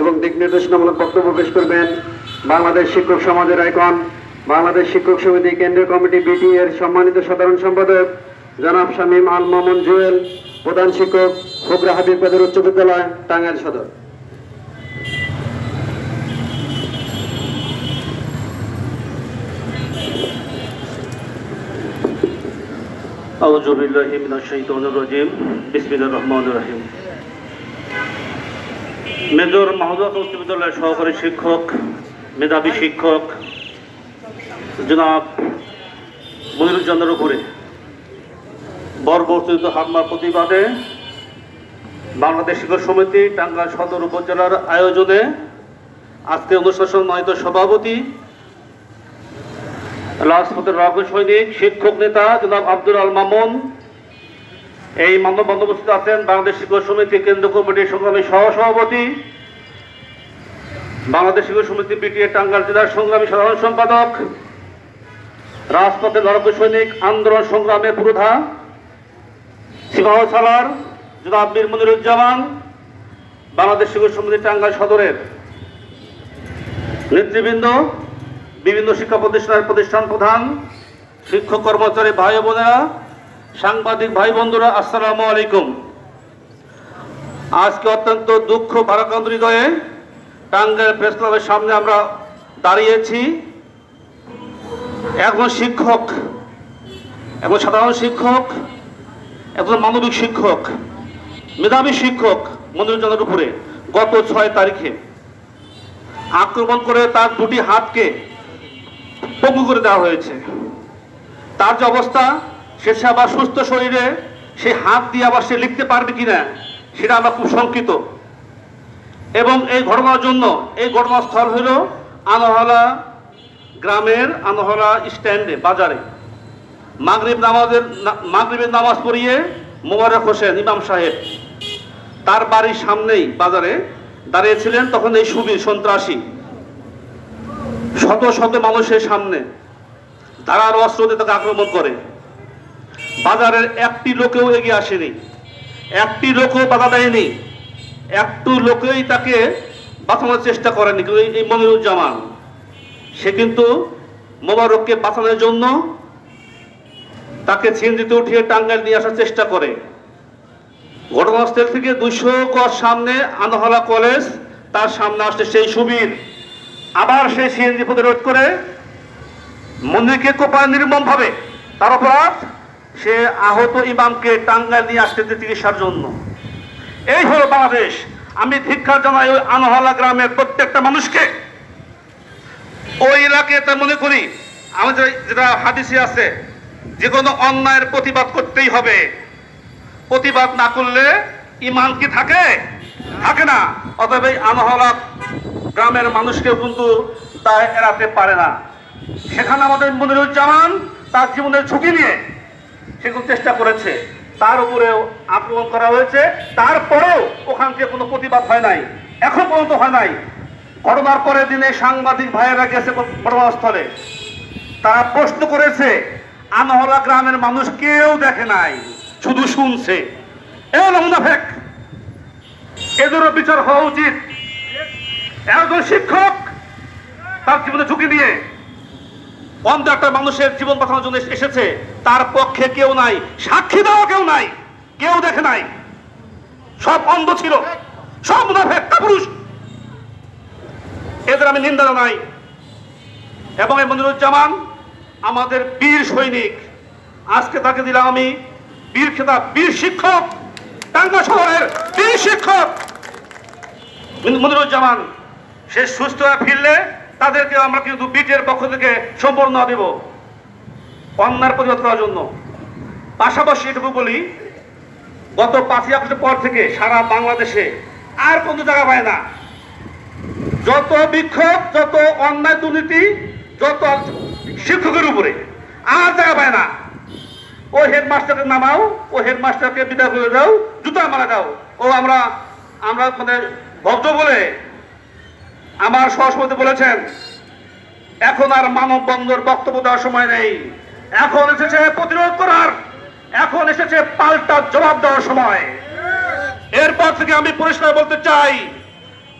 এবং দিক নির্দেশনামূলক বক্তব্য পেশ করবেন বাংলাদেশ শিক্ষক সমাজের আইকন, বাংলাদেশ শিক্ষক সমিতি কেন্দ্রীয় কমিটি বিটি এর সম্মানিত সাধারণ সম্পাদক, জনাব শামীম আল মামুন জুয়েল, প্রধান শিক্ষক ফোকরা হাবিব উচ্চ বিদ্যালয়, টাঙ্গাইল সদর। আউযু বিল্লাহি মিনাশ শাইতানির রাজিম। বিসমিল্লাহির রহমানির রহিম। মেজর মাহমুদুল্লাহ উচ্চ বিদ্যালয়ের সহকারী শিক্ষক, মেধাবী শিক্ষক, জনাব মনিরুজ্জানের উপরে বর্বস্থিত হামলার প্রতিবাদে বাংলাদেশ শিক্ষক সমিতি টাঙ্গাইল সদর উপজেলার আয়োজনে আজকে অনুষ্ঠান সম্মানিত সভাপতি রাজপথের রগ সৈনিক, শিক্ষক নেতা জনাব আব্দুল আল মামুন এই মানববন্ধ উপস্থিত আছেন বাংলাদেশ শিক্ষক সমিতি কেন্দ্র কমিটির সংগ্রামী সহসভাপতি, বাংলাদেশ শিক্ষক সমিতি বিটিএ টাঙ্গাইল জেলার সংগ্রামী সাধারণ সম্পাদক রাজপথে নরক সৈনিক, আন্দোলন সংগ্রামের পুরোধা সিংহ সালার জনাব মনিরুজ্জামান, বাংলাদেশ শিক্ষক সমিতি টাঙ্গাইল সদরের নেতৃবৃন্দ, বিভিন্ন শিক্ষা প্রতিষ্ঠানের প্রতিষ্ঠান প্রধান, শিক্ষক কর্মচারী ভাই বোনেরা সাংবাদিক ভাই বন্ধুরা, আসসালামু আলাইকুম। আজকে অত্যন্ত দুঃখ ভারাক্রান্ত হৃদয়ে টাঙ্গাইল প্রেস ক্লাবের সামনে আমরা দাঁড়িয়েছি। একজন শিক্ষক, একজন সাধারণ শিক্ষক, একজন মানবিক শিক্ষক, মেধাবী শিক্ষক মনিরুজ্জানের উপরে গত ছয় তারিখে আক্রমণ করে তার দুটি হাতকে পঙ্গু করে দেওয়া হয়েছে। তার যে অবস্থা সে আবার সুস্থ শরীরে, সে হাত দিয়ে আবার সে লিখতে পারবে কিনা, সেটা আমরা খুব শঙ্কিত। এবং এই ঘটনার জন্য, এই ঘটনাস্থল হলো আনহলা গ্রামের আনহলা স্ট্যান্ডে, বাজারে। মাগরিব নামাজের মাগরিবের নামাজ পড়িয়ে মোবারক হোসেন, ইমাম সাহেব তার বাড়ির সামনেই বাজারে দাঁড়িয়েছিলেন, তখন এই সুবীর সন্ত্রাসী। শত শত মানুষের সামনে ধারার অস্ত্র দিয়ে তাকে আক্রমণ করে। বাজারের একটি লোকেও এগিয়ে আসেনি। একটি লোকও বাধা দেয়নি। একটু লোকেই তাকে বাঁচানোর চেষ্টা করেনি, কিন্তু এই- মনিরুজ্জামান। সে কিন্তু মোবারককে বাঁচানোর জন্য তাকে ছিন্দিতে উঠিয়ে টাঙ্গাইল নিয়ে আসার চেষ্টা করে। ঘটনাস্থল থেকে দুশো কর সামনে আনহলা কলেজ তার সামনে আসছে সেই সুবীর। আবার সেই সিএনজি প্রতিরোধ করে মন্দিরকে কোপায় নির্মম ভাবে তার অপরাধ সে আহত ইমামকে টাঙ্গাইল নিয়ে আসতে চিকিৎসার জন্য। এই হলো বাংলাদেশ। আমি ধিক্ষার জানাই ওই আনহলা গ্রামের প্রত্যেকটা মানুষকে। ওই এলাকায় তার মনে করি আমাদের যেটা হাদিসে আছে, যে কোনো অন্যায়ের প্রতিবাদ করতেই হবে। প্রতিবাদ না করলে ইমান কি থাকে? থাকে না। অতএব এই আনহলা গ্রামের মানুষকে কিন্তু দায় এড়াতে পারে না। সেখানে আমাদের মনিরুজ্জামান তার জীবনের ঝুঁকি নিয়ে সেগুলো চেষ্টা করেছে। তার উপরেও আক্রমণ করা হয়েছে। তারপরেও ওখান থেকে কোনো প্রতিবাদ হয় নাই। এখন পর্যন্ত হয় নাই। ঘটনার পরের দিনে সাংবাদিক ভাইয়েরা গেছে ঘটনাস্থলে। তারা প্রশ্ন করেছে আনহলা গ্রামের মানুষ কেউ দেখে নাই, শুধু শুনছে। এ হলো মুনাফেক। এদেরও বিচার হওয়া উচিত। একজন শিক্ষক তার জীবনে ঝুঁকি নিয়ে অন্ধ একটা মানুষের জীবন বাঁচানোর জন্য এসেছে। তার পক্ষে কেউ নাই। সাক্ষী দেওয়া কেউ নাই। কেউ দেখে নাই। সব অন্ধ ছিল। সব মুনাফেক পুরুষ এদের আমি নিন্দা জানাই। এবং এই মনিরুজ্জামান আমাদের বীর সৈনিক। আজকে তাকে দিলাম আমি বীর খেতাব, বীর শিক্ষক। টাঙ্গা শহরের বীর শিক্ষক। মনি- মনিরুজ্জামান, সে সুস্থ হয়ে ফিরলে তাদেরকে আমরা কিন্তু বিটের পক্ষ থেকে সম্পূর্ণ দেব অন্যার প্রতিবাদ করার জন্য। পাশাপাশি এটুকু বলি, গত পাঁচই আগস্টের পর থেকে সারা বাংলাদেশে আর কোনো জায়গা পায় না। যত বিক্ষোভ, যত অন্যায় দুর্নীতি, যত শিক্ষকের উপরে আর জায়গা পায় না। ও হেডমাস্টারকে নামাও, ও হেডমাস্টারকে বিদায় করে দাও, জুতা মারা দাও। ও আমরা আমরা মানে ভদ্র বলে আমার সহসভাপতি বলেছেন, এখন আর মানববন্ধর বক্তব্য দেওয়ার সময় নেই। এখন এসেছে প্রতিরোধ করার, এখন এসেছে পাল্টা জবাব দেওয়ার সময়। এরপর থেকে আমি পরিষ্কার বলতে চাই,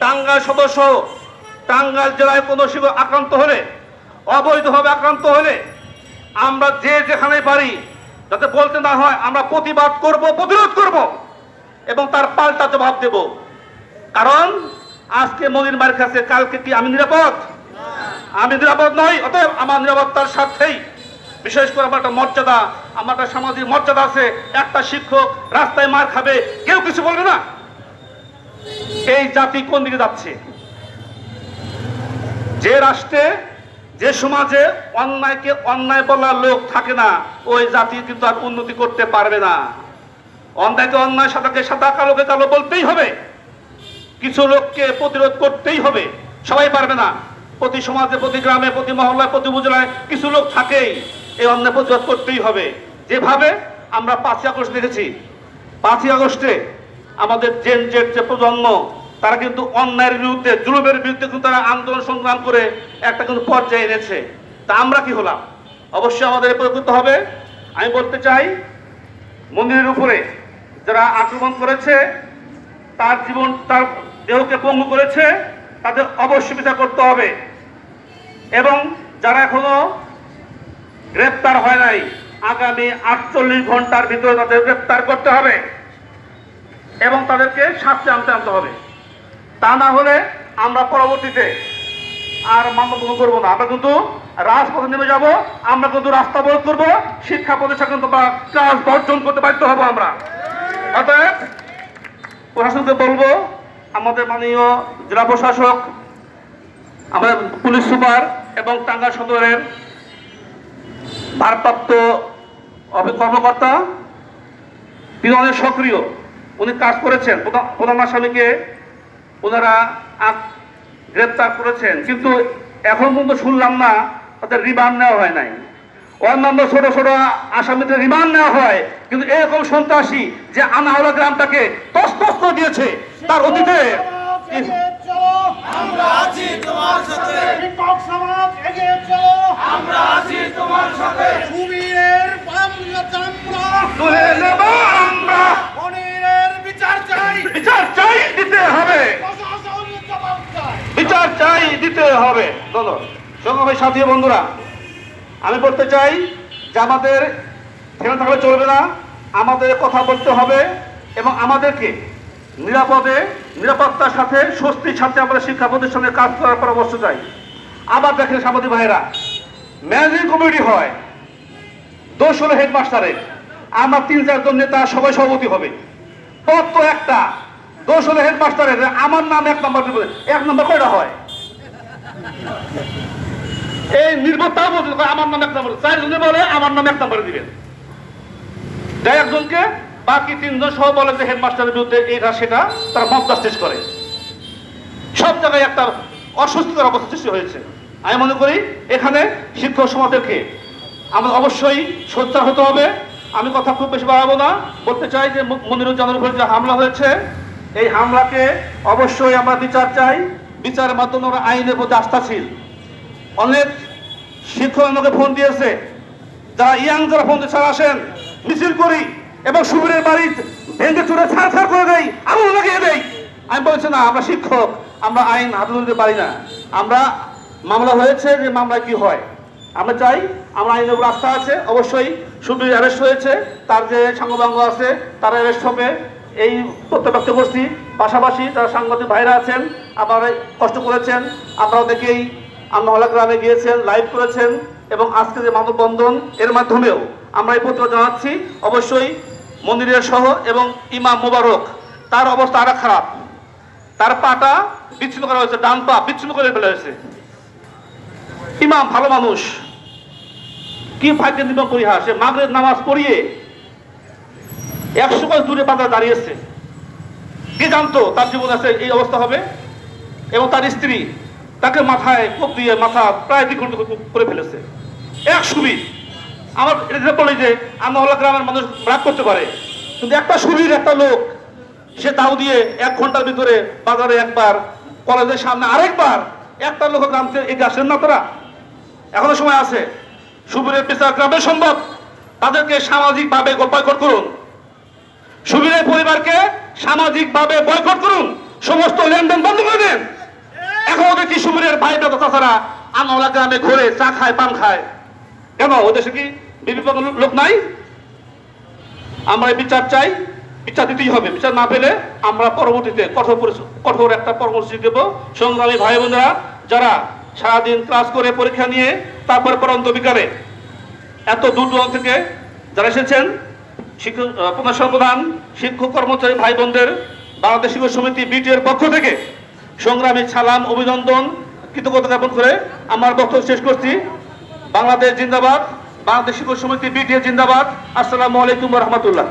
টাঙ্গাইল সদস্য, টাঙ্গাইল জেলায় কোনো শিবির আক্রান্ত হলে, অবৈধভাবে আক্রান্ত হলে, আমরা যে যেখানে পারি, যাতে বলতে না হয় আমরা প্রতিবাদ করব, প্রতিরোধ করব এবং তার পাল্টা জবাব দেব। কারণ আজকে মনির মার কাছে কালকে কি আমি নিরাপদ? আমি নিরাপদ নই, অতএব আমার নিরাপত্তার স্বার্থেই, বিশেষ করে আমার একটা মর্যাদা, আমার একটা সামাজিক মর্যাদা আছে, একটা শিক্ষক রাস্তায় মার খাবে, কেউ কিছু বলবে না। এই জাতি কোন দিকে যাচ্ছে? যে রাষ্ট্রে, যে সমাজে অন্যায়কে অন্যায় বলার লোক থাকে না, ওই জাতি কিন্তু আর উন্নতি করতে পারবে না। অন্যায়কে অন্যায় সাদাকে সাদা, কালোকে কালো বলতেই হবে। কিছু লোককে প্রতিরোধ করতেই হবে। সবাই পারবে না। প্রতি সমাজে, প্রতি গ্রামে, প্রতি মহল্লায়, প্রতি উপজেলায় কিছু লোক থাকেই। এই অন্যায় প্রতিরোধ করতেই হবে। যেভাবে আমরা পাঁচই আগস্ট দেখেছি। পাঁচই আগস্টে আমাদের জেন জেড যে প্রজন্ম, তারা কিন্তু অন্যায়ের বিরুদ্ধে, জুলুমের বিরুদ্ধে কিন্তু তারা আন্দোলন সংগ্রাম করে একটা কিন্তু পর্যায়ে এনেছে। তা আমরা কি হলাম? অবশ্যই আমাদের করতে হবে। আমি বলতে চাই, মন্দিরের উপরে যারা আক্রমণ করেছে, তার জীবন, তার দেহকে পঙ্গু করেছে, তাদের অবশ্যই বিচার করতে হবে। এবং যারা এখনও গ্রেপ্তার হয় নাই, আগামী আটচল্লিশ ঘণ্টার ভিতরে তাদের গ্রেপ্তার করতে হবে এবং তাদেরকে শাস্তি আনতে আনতে হবে। তা না হলে আমরা পরবর্তীতে আর মানববন্ধন করব না। আমরা কিন্তু রাজপথে নেমে যাব, আমরা কিন্তু রাস্তা অবরোধ করব, শিক্ষা প্রতিষ্ঠান কিন্তু ক্লাস বর্জন করতে বাধ্য হব আমরা। অতএব প্রশাসনকে বলব আমাদের মাননীয় জেলা প্রশাসক, আমাদের পুলিশ সুপার এবং টাঙ্গা সদরের ভারপ্রাপ্ত কর্মকর্তা তিনি অনেক সক্রিয়। উনি কাজ করেছেন। প্রধান- আসামিকে ওনারা গ্রেপ্তার করেছেন। কিন্তু এখন পর্যন্ত শুনলাম না, তাদের রিমান্ড নেওয়া হয় নাই। অন্যান্য ছোট ছোট আসামিদের রিমান্ড নেওয়া হয়। কিন্তু এরকম সন্ত্রাসী যে আনাহলা গ্রামটাকে তস্তস্ত দিয়েছে তার অতীতে আমরা আছি তোমার সাথে। শিক্ষক সমাজ এগিয়ে চলো। আমরা আছি তোমার সাথে। সুবীরের বাম চামড়া। তুলে নেব আমরা। বিচার চাই। বিচার চাই দিতে হবে। বিচার চাই দিতে হবে। ধন্যবাদ সঙ্গে সাথী বন্ধুরা। আমি বলতে চাই যে আমাদের থেমে থাকলে চলবে না। আমাদের কথা বলতে হবে এবং আমাদেরকে নিরাপদে, নিরাপত্তার সাথে স্বস্তির সাথে আমরা শিক্ষা প্রতিষ্ঠানে কাজ করার পরামর্শ চাই। আবার দেখেন সামাজিক ভাইরা ম্যানেজিং কমিটি হয় দোষ হলো হেডমাস্টারের আমার তিন চারজন নেতা, সবাই সভাপতি হবে। পদ তো একটা দোষ হলো হেডমাস্টারের, আমার নাম এক নম্বর এক নম্বর কয়টা হয়? এই নির্ভরতা বলতে আমার নাম এক নম্বর চারজনে বলে আমার নাম এক নম্বরে দিবেন। যাই একজনকে বাকি তিনজন সহ বলে যে হেডমাস্টারের বিরুদ্ধে এটা সেটা তারা মত জাস্টিস করে। সব জায়গায় একটা অস্বস্তিকর অবস্থা সৃষ্টি হয়েছে। আমি মনে করি এখানে শিক্ষক সমাজদেরকে আমাদের অবশ্যই সোচ্চার হতে হবে। আমি কথা খুব বেশি বাড়াবো না। বলতে চাই যে ম- মনিরুজ্জামানের উপরে যে হামলা হয়েছে, এই হামলাকে অবশ্যই আমরা বিচার চাই। বিচারের মাধ্যমে আমরা আইনের প্রতি আস্থাশীল। অনেক শিক্ষক আমাকে ফোন দিয়েছে, যারা ইয়াং যারা ফোন দিয়ে আসেন, মিছিল করি। এবং সুবীরের বাড়ি ভেঙে চুরে ছাড় ছাড় করে দেই আগুন লাগিয়ে দেই। আমি বলছি, না, আমরা শিক্ষক, আমরা আইন হাতে তুলতে পারি না। আমরা মামলা হয়েছে যে মামলা কি হয়? আমরা চাই, আমরা আইনের উপর আস্থা আছে, অবশ্যই সুবীর অ্যারেস্ট হয়েছে, তার যে সাংবাঙ্গ আছে, তার অ্যারেস্ট হবে। এই তথ্য ব্যক্ত করছি পাশাপাশি তারা সাংবাদিক ভাইরা আছেন, আপনারা কষ্ট করেছেন, আপনারা দেখেই আমনহলা গ্রামে গিয়েছেন লাইভ করেছেন, এবং আজকে যে মানববন্ধন এর মাধ্যমেও আমরা এই প্রতিবাদ জানাচ্ছি, অবশ্যই মন্দিরের সহ এবং ইমাম মোবারক, তার অবস্থা আরও খারাপ। তার পাটা বিচ্ছিন্ন করা হয়েছে, ডান পা বিচ্ছিন্ন করে ফেলা হয়েছে। ইমাম ভালো মানুষ। কি ভাগ্যের নির্মাণ পরিহার সে মাগরের নামাজ পড়িয়ে একশো গজ দূরে পাতা দাঁড়িয়েছে। কে জানতো তার জীবন আছে, এই অবস্থা হবে। এবং তার স্ত্রী, তাকে মাথায় কোপ দিয়ে মাথা প্রায় দ্বিগুণ করে ফেলেছে। এক সুবির আমার এটা বলি যে আমহলা গ্রামের মানুষ রাগ করতে পারে। কিন্তু একটা সুবির একটা লোক, সে তাও দিয়ে এক ঘণ্টার ভিতরে বাজারে একবার, কলেজের সামনে আরেকবার একটা লোক গ্রাম থেকে এগিয়ে আসেন না তারা? এখনও সময় আছে। সুবীরের বিচার গ্রামে সম্ভব। তাদেরকে সামাজিকভাবে বয়কট করুন। সুবীরের পরিবারকে সামাজিকভাবে বয়কট করুন। সমস্ত লেনদেন বন্ধ করে দেন। এখনও দেখছি সুবীরের ভাই বেটা তাছাড়া আনোলা গ্রামে ঘুরে চা খায়, পান খায়। কেন? ওদের কি লোক নাই। আমরা বিচার চাই বিচার দিতেই হবে। বিচার না পেলে আমরা পরবর্তীতে কঠোর কঠোর একটা কর্মসূচি দেব। সংগ্রামী ভাই বোনেরা যারা সারাদিন ক্লাস করে পরীক্ষা নিয়ে তারপর পরন্ত বিকালে এত দূর দূরান্ত থেকে যারা এসেছেন শিক্ষক আহ, প্রধান শিক্ষক কর্মচারী ভাই বোনদের বাংলাদেশ শিক্ষক সমিতি বিটিএর পক্ষ থেকে সংগ্রামী সালাম অভিনন্দন কৃতজ্ঞতা জ্ঞাপন করে আমার বক্তব্য শেষ করছি। বাংলাদেশ জিন্দাবাদ। বাংলাদেশ সমিতি বিটিএ জিন্দাবাদ। আসসালামু আলাইকুম রহমতুল্লাহ।